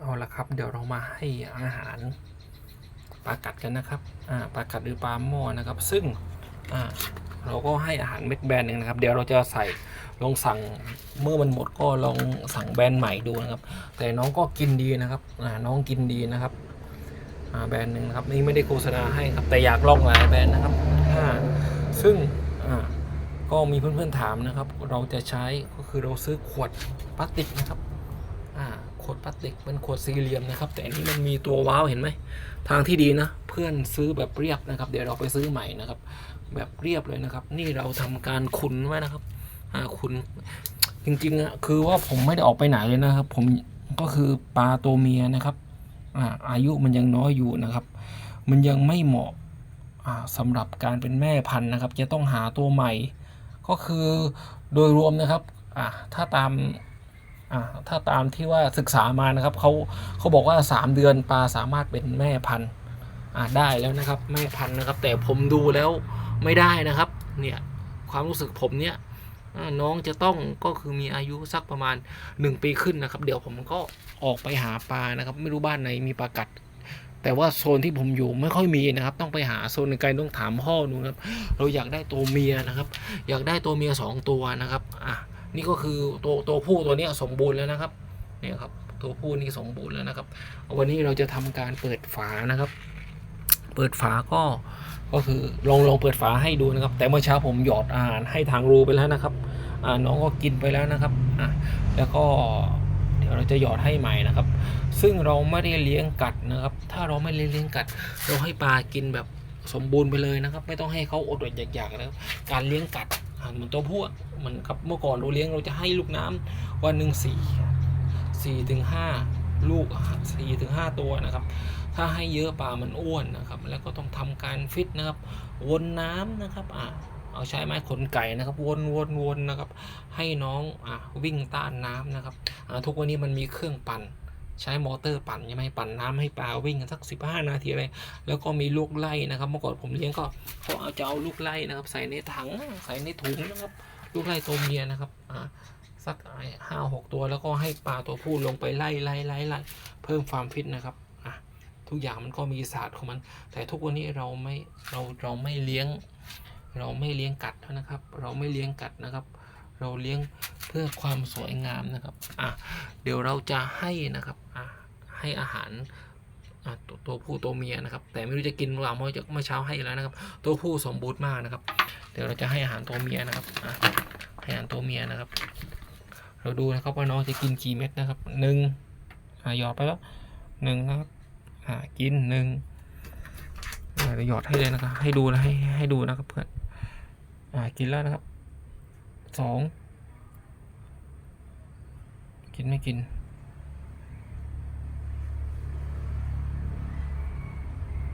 เอาละครับ เดี๋ยวเรามาให้อาหารปลากัดกันนะครับอ่าปลากัดหรือปลาหม้อนะครับ ซึ่งอ่าเราก็ให้อาหารเม็ดแบนหนึ่งนะครับ เดี๋ยวเราจะใส่ลองสั่งเมื่อมันหมดก็ลองสั่งแบรนด์ใหม่ดูนะครับ แต่น้องก็กินดีนะครับน้องกินดีนะครับแบรนด์หนึ่งนะครับนี่ไม่ได้โฆษณาให้ครับแต่อยากลองหลายแบรนด์นะครับซึ่งก็มีเพื่อนๆถามนะครับ เราจะใช้ก็คือเราซื้อขวดพลาสติกนะครับอ่า วดพลาสติกเป็นขวดสี่เหลี่ยมนะครับ แต่อันนี้มันมีตัวว้าวเห็นไหมทางที่ดีนะ เพื่อนซื้อแบบเรียบนะครับ เดี๋ยวเราไปซื้อใหม่นะครับ แบบเรียบเลยนะครับ นี่เราทำการขุนไว้นะครับอ่าขุนจริงๆอะคือว่าผมไม่ได้ออกไปไหนเลยนะครับ ผมก็คือปลาตัวเมียนะครับอ่าอายุมันยังน้อยอยู่นะครับ มันยังไม่เหมาะอ่าสำหรับการเป็นแม่พันธุ์นะครับ จะต้องหาตัวใหม่ ก็คือโดยรวมนะครับอ่าถ้าตาม ถ้าตามที่ว่าศึกษามานะครับเขาเขาบอกว่า 3 เดือนปลาสามารถเป็นแม่พันธุ์อ่าได้แล้วนะครับแม่พันธุ์นะครับ แต่ผมดูแล้วไม่ได้นะครับเนี่ยความรู้สึกผมเนี่ยน้องจะต้องก็คือมีอายุสักประมาณ 1 ปีขึ้นนะครับ เดี๋ยวผมก็ออกไปหาปลานะครับ ไม่รู้บ้านไหนมีปลากัด แต่ว่าโซนที่ผมอยู่ไม่ค่อยมีนะครับ ต้องไปหาโซนไกลต้องถามพ่อดูนะครับ เราอยากได้ตัวเมียนะครับ อยากได้ตัวเมียสองตัวนะครับอะ นี่ก็คือตัวตัวผู้ตัวนี้สมบูรณ์แล้วนะครับเนี่ยครับ ตัวผู้นี่สมบูรณ์แล้วนะครับ วันนี้เราจะทำการเปิดฝานะครับ เปิดฝาก็ก็คือลองลองเปิดฝาให้ดูนะครับ แต่เมื่อเช้าผมหยอดอาหารให้ทางรูไปแล้วนะครับอ่าน้องก็กินไปแล้วนะครับอะแล้วก็เดี๋ยวเราจะหยอดให้ใหม่นะครับ ซึ่งเราไม่ได้เลี้ยงกัดนะครับ ถ้าเราไม่ได้เลี้ยงกัด เราให้ปลากินแบบสมบูรณ์ไปเลยนะครับ ไม่ต้องให้เขาอดอดอยากๆนะครับการเลี้ยงกัด เหมือนตัวผู้อะเหมือนกับเมื่อก่อนเราเลี้ยงเราจะให้ลูกน้ำวันหนึ่งสี่สี่ถึงห้าลูกสี่ถึงห้าตัวนะครับ ถ้าให้เยอะปลามันอ้วนนะครับ แล้วก็ต้องทำการฟิตนะครับ วนน้ำนะครับอ่าเอาใช้ไม้ขนไก่นะครับ วนวนวนนะครับ ให้น้องอะวิ่งต้านน้ำนะครับอ่าทุกวันนี้มันมีเครื่องปั่น ใช้มอเตอร์ปั่นใช่ไหมปั่นน้ำให้ปลาวิ่งกันสัก 15 นาทีอะไรแล้วก็มีลูกไล่นะครับ เมื่อก่อนผมเลี้ยงก็เขาเอาจะเอาลูกไล่นะครับ ใส่ในถังใส่ในถุงนะครับลูกไล่ตัวเมียนะครับอ่าสักห้าหกตัวแล้วก็ให้ปลาตัวผู้ลงไปไล่ไล่ไล่ไล่เพิ่มความฟิตนะครับอะทุกอย่างมันก็มีศาสตร์ของมัน แต่ทุกวันนี้เราไม่เราเราไม่เลี้ยง เราไม่เลี้ยงกัดนะครับ เราไม่เลี้ยงกัดนะครับ เราเลี้ยงเพื่อความสวยงามนะครับอะเดี๋ยวเราจะให้นะครับอะให้อาหารตัวตัวผู้ตัวเมียนะครับ แต่ไม่รู้จะกินหรือเปล่าเมื่อจะเมื่อเช้าให้แล้วนะครับ ตัวผู้สมบูรณ์มากนะครับ เดี๋ยวเราจะให้อาหารตัวเมียนะครับอะให้อาหารตัวเมียนะครับ เราดูนะครับว่าน้องจะกินกี่เม็ดนะครับหนึ่งหยอดไปแล้วหนึ่งนะครับกินหนึ่งเดี๋ยวหยอดให้เลยนะครับ ให้ดูนะให้ให้ดูนะครับเพื่อนอกินแล้วนะครับ สองกินไม่กิน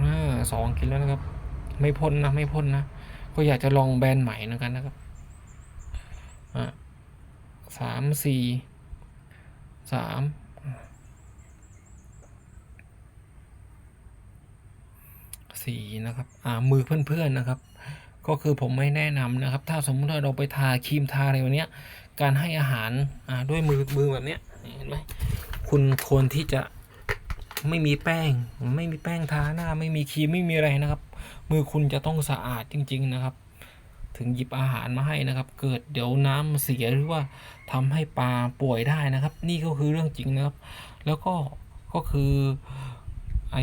อ่าสองกินแล้วนะครับ ไม่พ่นนะไม่พ่นนะ ก็อยากจะลองแบรนด์ใหม่นะกันนะครับอ่าสามสี่สามสี่นะครับ อ่ามือเพื่อนๆนะครับ ก็คือผมไม่แนะนำนะครับ ถ้าสมมติว่าเราไปทาครีมทาอะไรแบบเนี้การให้อาหารด้วยมือมือแบบนี้เห็นไหมคุณควรที่จะไม่มีแป้ง ไม่มีแป้งทาหน้า ไม่มีครีมไม่มีอะไรนะครับ มือคุณจะต้องสะอาดจริง ๆนะครับ ถึงหยิบอาหารมาให้นะครับ เกิดเดี๋ยวน้ำเสียหรือว่าทำให้ปลาป่วยได้นะครับ นี่ก็คือเรื่องจริงนะครับ แล้วก็ก็คือไอ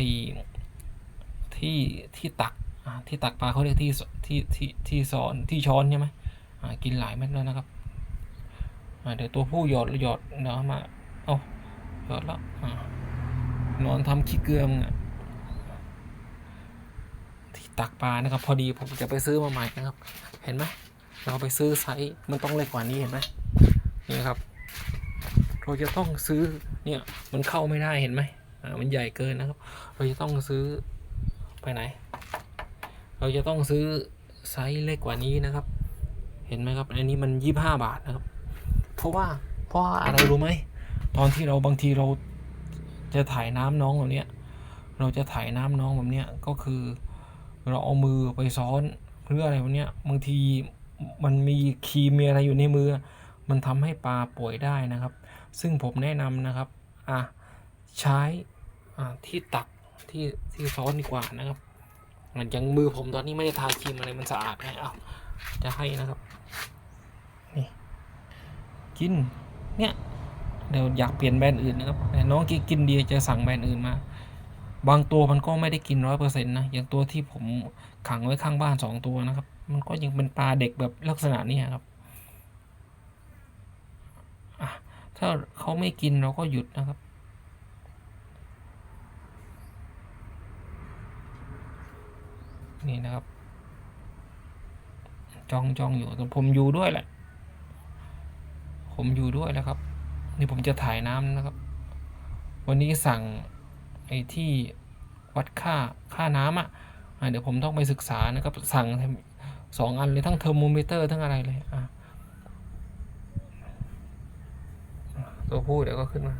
ที่ที่ตัก ที่ตักปลาเขาเรียกที่ที่ที่ที่สอนที่ช้อนใช่ไหมกินหลายเม็ดแล้วนะครับเดี๋ยวตัวผู้หยอดหยอดเดี๋ยวมาเอาหยอดแล้วอนอนทำขี้เกลือมึงที่ตักปลานะครับ พอดีผมจะไปซื้อมาใหม่นะครับ เห็นไหมเราไปซื้อไซส์มันต้องเล็กกว่านี้เห็นไหมนี่ครับเราจะต้องซื้อเนี่ยมันเข้าไม่ได้เห็นไหมมันใหญ่เกินนะครับ เราจะต้องซื้อไปไหน เราจะต้องซื้อไซส์เล็กกว่านี้นะครับ เห็นไหมครับ อันนี้มันยี่ห้าบาทนะครับ เพราะว่าเพราะาอะไรรู้ไหมตอนที่เราบางทีเราจะถ่ายน้ำน้องแบบเนี้ย เราจะถ่ายน้ำน้องแบบเนี้ยก็คือเราเอามือไปซ้อนหรืออะไรแบบเนี้ยบางทีมันมีครีมมีอะไรอยู่ในมือ มันทำให้ปลาป่วยได้นะครับ ซึ่งผมแนะนำนะครับอะใช้อ่าที่ตักที่ที่ซ้อนดีกว่านะครับ มันยังมือผมตอนนี้ไม่ได้ทาครีมอะไรมันสะอาดไงเอาจะให้นะครับ นี่กิน เนี่ย เดี๋ยวอยากเปลี่ยนแบรนด์อื่นนะครับ แต่น้องกินกินดีจะสั่งแบรนด์อื่นมา บางตัวมันก็ไม่ได้กินร้อยเปอร์เซ็นต์นะ อย่างตัวที่ผมขังไว้ข้างบ้านสองตัวนะครับ มันก็ยังเป็นปลาเด็กแบบลักษณะนี้ครับถ้าเขาไม่กินเราก็หยุดนะครับ นี่นะครับจองจองอยู่ผมอยู่ด้วยแหละ ผมอยู่ด้วยแล้วครับ นี่ผมจะถ่ายน้ำนะครับ วันนี้สั่งไอ้ที่วัดค่าค่าน้ำอะอะเดี๋ยวผมต้องไปศึกษานะครับ สั่งสองอันเลยทั้งเทอร์โมมิเตอร์ทั้งอะไรเลยอะตัวผู้เดี๋ยวก็ขึ้นมา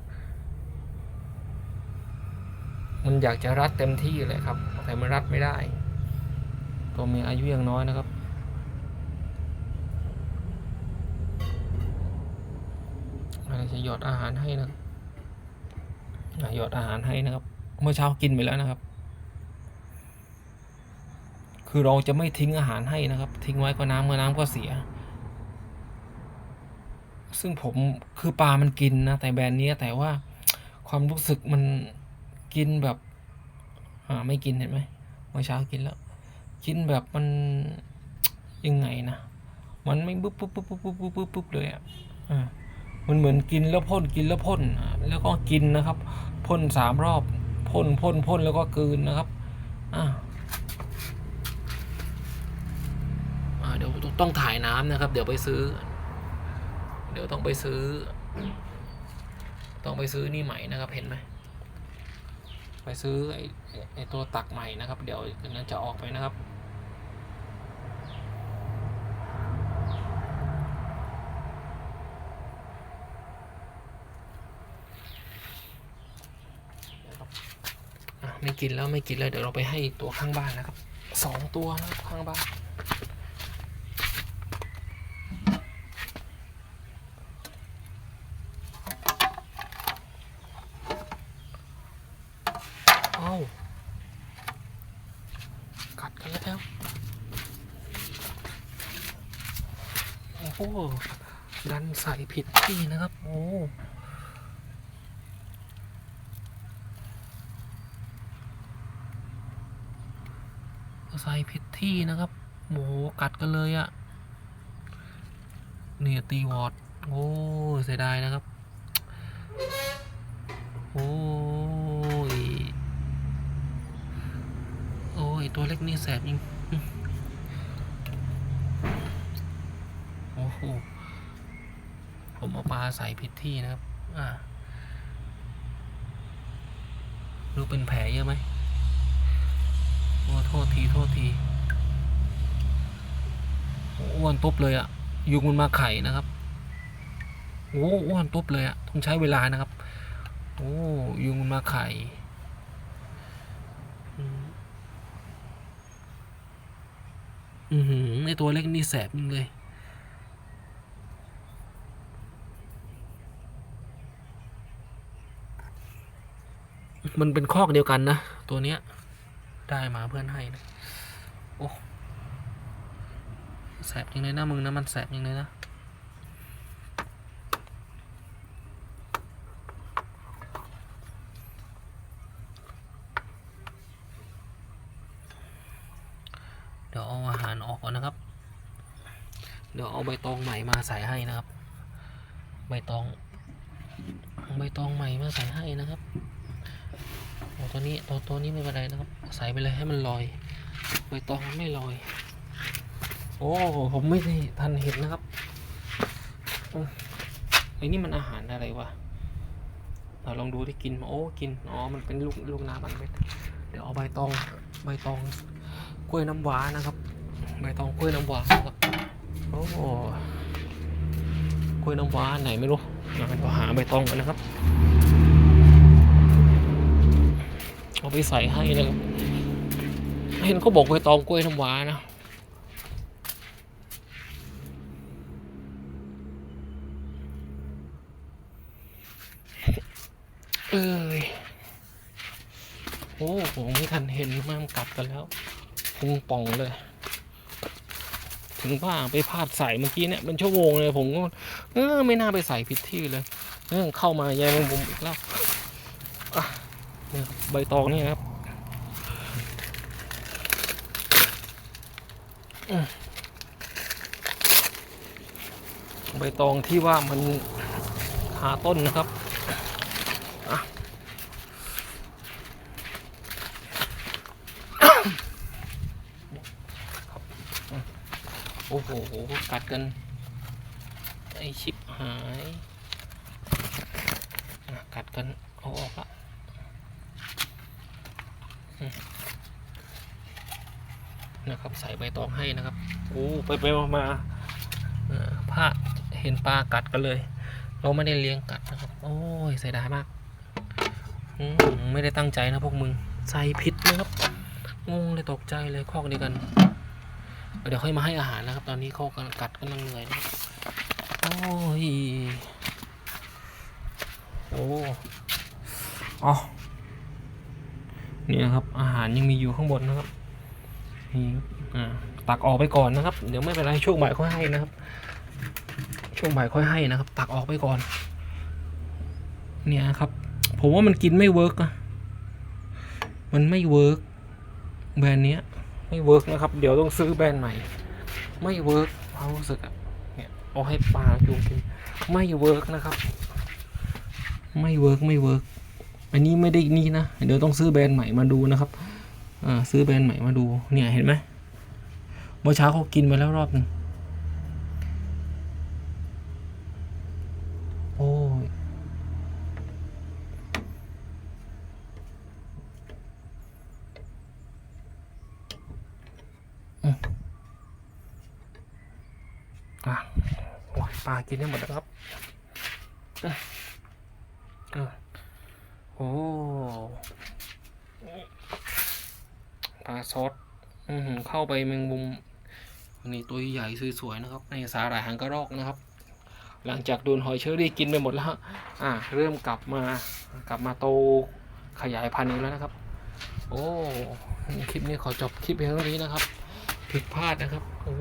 มันอยากจะรัดเต็มที่เลยครับ แต่มันรัดไม่ได้ ตัวเมียอายุยังน้อยนะครับอะไรจะหยอดอาหารให้นะครับหยอดอาหารให้นะครับ เมื่อเช้ากินไปแล้วนะครับ คือเราจะไม่ทิ้งอาหารให้นะครับ ทิ้งไว้ก็น้ำเมื่อน้ำก็เสีย ซึ่งผมคือปลามันกินนะแต่แบรนด์นี้แต่ว่าความรู้สึกมันกินแบบ อ่าไม่กินเห็นไหมเมื่อเช้ากินแล้ว กินแบบมันยังไงนะ มันไม่ปุ๊บปุ๊บปุ๊บปุ๊บปุ๊บปุ๊บปุ๊บปุ๊บเลยอะอ่ามันเหมือนกินแล้วพ่นกินแล้วพ่นแล้วก็กินนะครับพ่นสามรอบพ่นพ่นพ่นแล้วก็กืนนะครับอ่าอ่าเดี๋ยวต้องถ่ายน้ำนะครับ เดี๋ยวไปซื้อ เดี๋ยวต้องไปซื้อ ต้องไปซื้อนี่ใหม่นะครับเห็นไหมไปซื้อไอ้ไอ้ตัวตักใหม่นะครับ เดี๋ยวนั้นจะออกไปนะครับ อะไม่ กินแล้วไม่กินแล้วเดี๋ยวเราไปให้ตัวข้างบ้านนะครับสองตัวนะครับข้างบ้านเอากัดกันแล้ว โอ้โหดันใส่ผิดที่นะครับ โอ้ ส่ผิดที่นะครับโหกัดกันเลยอะเนี่ยตีวอร์ดโอ้เสียดายนะครับ โอ้ย โอ้ย ตัวเล็กนี่แสบจริง โอ้โห ผมเอาปลาใส่ผิดที่นะครับ อ่ารู้เป็นแผลเยอะไหม โอ้โทษที โทษทีโอ้อ้วนตุ๊บเลยอะยุงมันมาไข่นะครับโอ้อ้วนตุ๊บเลยอะต้องใช้เวลานะครับ โอ้ยุงมันมาไข่อืมอือหือไอตัวเล็กนี่แสบจริงเลยมันเป็นคอกเดียวกันนะ ตัวเนี้ย ได้มาเพื่อนให้นะโอ้แสบยังเลยนะมึงนะมันแสบยังเลยนะเดี๋ยวเอาอาหารออกก่อนนะครับ เดี๋ยวเอาใบตองใหม่มาใส่ให้นะครับ ใบตอง ใบตองใหม่มาใส่ให้นะครับ ตัวนี้ตัวตัวนี้ไม่เป็นไรนะครับใส่ไปเลยให้มันลอยใบตองมันไม่ลอย โอ้ผมไม่ทันเห็นนะครับไอ้นี่มันอาหารอะไรวะเราลองดูที่กินโอ้กินอ๋อมันเป็นลูกลูกน้ำอันเม็ดเดี๋ยวเอาใบตองใบตองกล้วยน้ำว้านะครับ ใบตองกล้วยน้ำว้านะครับโอ้กล้วยน้ำว้าไหนไม่รู้เดี๋ยวหาใบตองกันนะครับ เอาไปใส่ให้นะครับ เห็นเขาบอกใบตองกล้วยน้ำว้านะเอ้ยโอ้ผมไม่ทันเห็นมันกัดกันแล้วพุงป่องเลย ถึงว่าไปพลาดใส่เมื่อกี้เนี่ยเป็นชั่วโมงเลยผมก็เออไม่น่าไปใส่ผิดที่เลย เออเข้ามาแย่งมุมอีกแล้วอะ นี่ยใบตองนี่ครับใบตองที่ว่ามันคาต้นนะครับโอ้โห กัดกัน ไอชิบหาย กัดกัน เอาออกละอืมนะครับ ใส่ใบตองให้นะครับโอ้ไปไปมามาเอ่อพลาดเห็นปลากัดกันเลย เราไม่ได้เลี้ยงกัดนะครับ โอ้ยเสียดายมากอืมไม่ได้ตั้งใจนะพวกมึงใส่ผิดนะครับงงเลยตกใจเลยคอกเดียวกัน เดี๋ยวค่อยมาให้อาหารนะครับ ตอนนี้เขากำลังกัดกำลังเหนื่อยนะครับโอ้ยโอ้อ๋อเนี่ยครับอาหารยังมีอยู่ข้างบนนะครับ นี่ตักออกไปก่อนนะครับ เดี๋ยวไม่เป็นไรช่วงบ่ายค่อยให้นะครับ ช่วงบ่ายค่อยให้นะครับ ตักออกไปก่อน เนี่ยครับ ผมว่ามันกินไม่เวิร์กอะมันไม่เวิร์กแบรนด์เนี้ย ไม่เวิร์กนะครับ เดี๋ยวต้องซื้อแบรนด์ใหม่ ไม่เวิร์กความรู้สึกอะเนี่ยเอาให้ปลาจูงกิน ไม่เวิร์กนะครับ ไม่เวิร์กไม่เวิร์กอันนี้ไม่ได้นี่นะ เดี๋ยวต้องซื้อแบรนด์ใหม่มาดูนะครับ ซื้อแบรนด์ใหม่มาดูเนี่ยเห็นไหมเมื่อเช้าเขากินไปแล้วรอบหนึงโอ้ยอะโอ้ยปลากินได้หมดแล้วครับอะอะโอ้ ปลาซอือหือเข้าไปแมงมุมนี่ตัวใหญ่สวยๆนะครับในสาหร่ายหางกระรอกนะครับ หลังจากโดนหอยเชอรี่กินไปหมดแล้วอะเริ่มกลับมากลับมาโตขยายพันธุ์อีกแล้วนะครับ โอ้คลิปนี้ขอจบคลิปเพียงเท่านี้นะครับ ผิดพลาดนะครับโอ้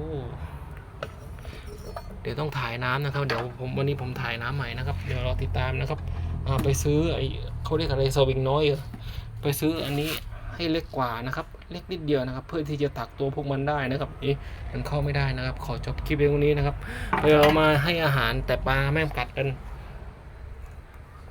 เดี๋ยวต้องถ่ายน้ำนะครับ เดี๋ยวผมวันนี้ผมถ่ายน้ำใหม่นะครับเดี๋ยวรอติดตามนะครับอ่าไปซื้อไอเขาเรียกอะไรสวิงน้อยไปซื้ออันนี้ ให้เล็กกว่านะครับ เล็กนิดเดียวนะครับ เพื่อที่จะตักตัวพวกมันได้นะครับนี่มันเข้าไม่ได้นะครับ ขอจบคลิปเพียงนี้นะครับเดี๋ยวเรามาให้อาหารแต่ปลาแม่งกัดกัน